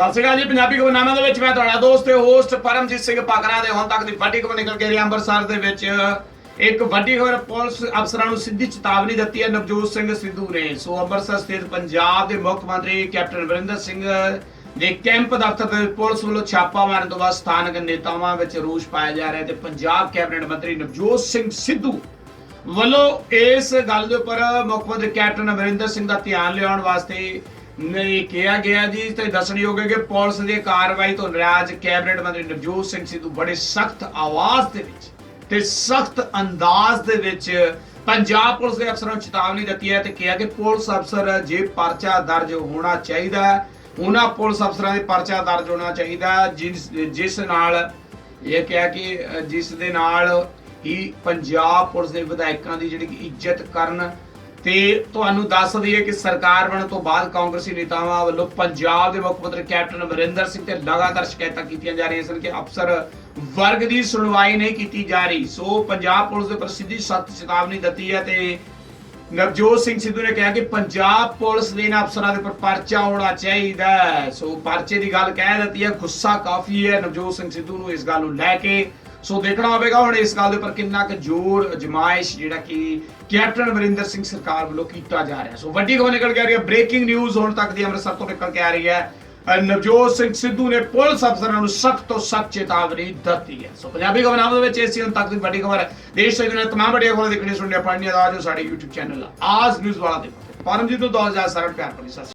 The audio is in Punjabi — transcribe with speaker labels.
Speaker 1: ਸਤਿ ਸ਼੍ਰੀ ਅਕਾਲ ਜੀ, ਪੰਜਾਬੀ ਖਬਰਨਾਮਾ ਦੇ ਵਿੱਚ ਮੈਂ ਤੁਹਾਡਾ ਦੋਸਤ ਤੇ ਹੋਸਟ ਪਰਮਜੀਤ ਸਿੰਘ ਪਾਕਰਾ ਦੇ। ਹੁਣ ਤੱਕ ਦੀ ਵੱਡੀ ਖਬਰ ਨਿਕਲ ਕੇ ਰਹੀ ਅੰਮ੍ਰਿਤਸਰ ਦੇ ਵਿੱਚ। ਇੱਕ ਵੱਡੀ ਖਬਰ ਪੁਲਿਸ ਅਫਸਰਾਂ ਨੂੰ ਸਿੱਧੀ ਚੇਤਾਵਨੀ ਦਿੱਤੀ ਹੈ, ਨਵਜੋਤ ਸਿੰਘ ਸਿੱਧੂ ਨੇ। ਸੋ ਅੰਮ੍ਰਿਤਸਰ ਸਥਿਤ ਪੰਜਾਬ ਦੇ ਮੁੱਖ ਮੰਤਰੀ ਕੈਪਟਨ ਅਮਰਿੰਦਰ ਸਿੰਘ ਦੇ ਕੈਂਪ ਦਫ਼ਤਰ ਦੇ ਪੁਲਿਸ ਵੱਲੋਂ ਛਾਪਾ ਮਾਰਨ ਤੋਂ ਬਾਅਦ ਸਥਾਨਕ ਨੇਤਾਵਾਂ ਵਿੱਚ ਰੋਸ ਪਾਇਆ ਜਾ ਰਿਹਾ ਤੇ ਪੰਜਾਬ ਕੈਬਨਿਟ ਮੰਤਰੀ ਨਵਜੋਤ ਸਿੰਘ ਸਿੱਧੂ ਵੱਲੋਂ ਇਸ ਗੱਲ ਦੇ ਉੱਪਰ ਮੁੱਖ ਮੰਤਰੀ ਕੈਪਟਨ ਅਮਰਿੰਦਰ ਸਿੰਘ ਦਾ ਧਿਆਨ ਲਿਆਉਣ ਵਾਸਤੇ ਨੇ ਕਿਹਾ ਗਿਆ ਜੀ ਤੇ ਦੱਸਣਯੋਗ ਹੈ ਕਿ ਪੁਲਿਸ ਦੀ ਕਾਰਵਾਈ ਤੋਂ ਨਾਰਾਜ਼ ਕੈਬਨਿਟ ਮੰਤਰੀ ਨਵਜੋਤ ਸਿੰਘ ਸਿੱਧੂ ਬੜੇ ਸਖਤ ਆਵਾਜ਼ ਦੇ ਵਿੱਚ ਤੇ ਸਖਤ ਅੰਦਾਜ਼ ਦੇ ਵਿੱਚ ਪੰਜਾਬ ਪੁਲਿਸ ਦੇ ਅਫਸਰਾਂ ਨੂੰ ਚੇਤਾਵਨੀ ਦਿੱਤੀ ਹੈ ਤੇ ਕਿਹਾ ਕਿ ਪੁਲਿਸ ਅਫਸਰ ਜੇ ਪਰਚਾ ਦਰਜ ਹੋਣਾ ਚਾਹੀਦਾ ਹੈ, ਉਹਨਾਂ ਪੁਲਿਸ ਅਫਸਰਾਂ ਦੇ ਪਰਚਾ ਦਰਜ ਹੋਣਾ ਚਾਹੀਦਾ ਜਿਸ ਜਿਸ ਨਾਲ ਇਹ ਕਿਹਾ ਕਿ ਜਿਸ ਦੇ ਨਾਲ ਹੀ ਪੰਜਾਬ ਪੁਲਿਸ ਦੇ ਵਿਧਾਇਕਾਂ ਦੀ ਜਿਹੜੀ ਕਿ ਇੱਜ਼ਤ ਕਰਨ ਤੇ ਤੁਹਾਨੂੰ ਦੱਸ ਦਈਏ ਕਿ ਸਰਕਾਰ ਬਣਨ ਤੋਂ ਬਾਅਦ ਕਾਂਗਰਸੀ ਨੇਤਾਵਾਂ ਵੱਲੋਂ ਪੰਜਾਬ ਦੇ ਮੁੱਖ ਮੰਤਰੀ ਕੈਪਟਨ ਅਮਰਿੰਦਰ ਸਿੰਘ ਤੇ ਲਗਾਤਾਰ ਸ਼ਿਕਾਇਤਾਂ ਕੀਤੀਆਂ ਜਾ ਰਹੀਆਂ ਸਨ ਕਿ ਅਫਸਰ ਵਰਗ ਦੀ ਸੁਣਵਾਈ ਨਹੀਂ ਕੀਤੀ ਜਾ ਰਹੀ ਸੋ ਪੰਜਾਬ ਪੁਲਿਸ ਦੇ ਪ੍ਰਸਿੱਧੀ ਸਖਤ ਚੇਤਾਵਨੀ ਦਿੱਤੀ ਹੈ ਤੇ ਨਵਜੋਤ ਸਿੰਘ ਸਿੱਧੂ ਨੇ ਕਿਹਾ ਕਿ ਪੰਜਾਬ ਪੁਲਿਸ ਦੇ ਇਹਨਾਂ ਅਫਸਰਾਂ ਦੇ ਉੱਪਰ ਪਰਚਾ ਹੋਣਾ ਚਾਹੀਦਾ ਹੈ। ਸੋ ਪਰਚੇ ਦੀ ਗੱਲ ਕਹਿ ਦਿੱਤੀ ਹੈ, ਗੁੱਸਾ ਕਾਫੀ ਹੈ ਨਵਜੋਤ ਸਿੰਘ ਸਿੱਧੂ ਨੂੰ ਇਸ ਗੱਲ ਨੂੰ ਲੈ ਕੇ ਸੋ ਦੇਖਣਾ ਹੋਵੇਗਾ ਹੁਣ ਇਸ ਗੱਲ ਦੇ ਉੱਪਰ ਕਿੰਨਾ ਕੁ ਜ਼ੋਰ, ਅਜਮਾਇਸ਼ ਜਿਹੜਾ ਕਿ ਕੈਪਟਨ ਅਮਰਿੰਦਰ ਸਿੰਘ ਸਰਕਾਰ ਵੱਲੋਂ ਕੀਤਾ ਜਾ ਰਿਹਾ। ਸੋ ਵੱਡੀ ਖਬਰ ਨਿਕਲ ਕੇ ਆ ਰਹੀ ਹੈ। ਬ੍ਰੇਕਿੰਗ ਨਿਊਜ਼ ਹੁਣ ਤੱਕ ਦੀ ਅੰਮ੍ਰਿਤਸਰ ਤੋਂ ਨਿਕਲ ਕੇ ਆ ਰਹੀ ਹੈ। ਨਵਜੋਤ ਸਿੰਘ ਸਿੱਧੂ ਨੇ ਪੁਲਿਸ ਅਫਸਰਾਂ ਨੂੰ ਸਖਤ ਤੋਂ ਸਖਤ ਚੇਤਾਵਨੀ ਦਿੱਤੀ ਹੈ। ਸੋ ਪੰਜਾਬੀ ਖਬਰਾਂ ਦੇ ਵਿੱਚ ਇਸੇ ਹੁਣ ਤੱਕ ਦੀ ਵੱਡੀ ਖਬਰ। ਹੈ ਦੇਸ਼ ਤੇ ਦੁਨੀਆ ਤਮਾਮ ਵੱਡੀਆਂ ਖਬਰਾਂ ਦੇਖਣੀਆਂ ਸੁਣਨੀਆਂ ਪੜ੍ਹਨੀਆਂ ਦਾ ਜੋ ਸਾਡੇ YouTube ਚੈਨਲ ਆਜ ਨਿਊਜ਼ ਵਾਲਾ ਦੇਖੋ। ਪਰਮਜੀਤ ਤੋਂ 2000 ਸਾਰਾ ਪਿਆਰ ਭਰੀ ਸਤਿ ਸ਼੍ਰੀ ਅਕਾਲ।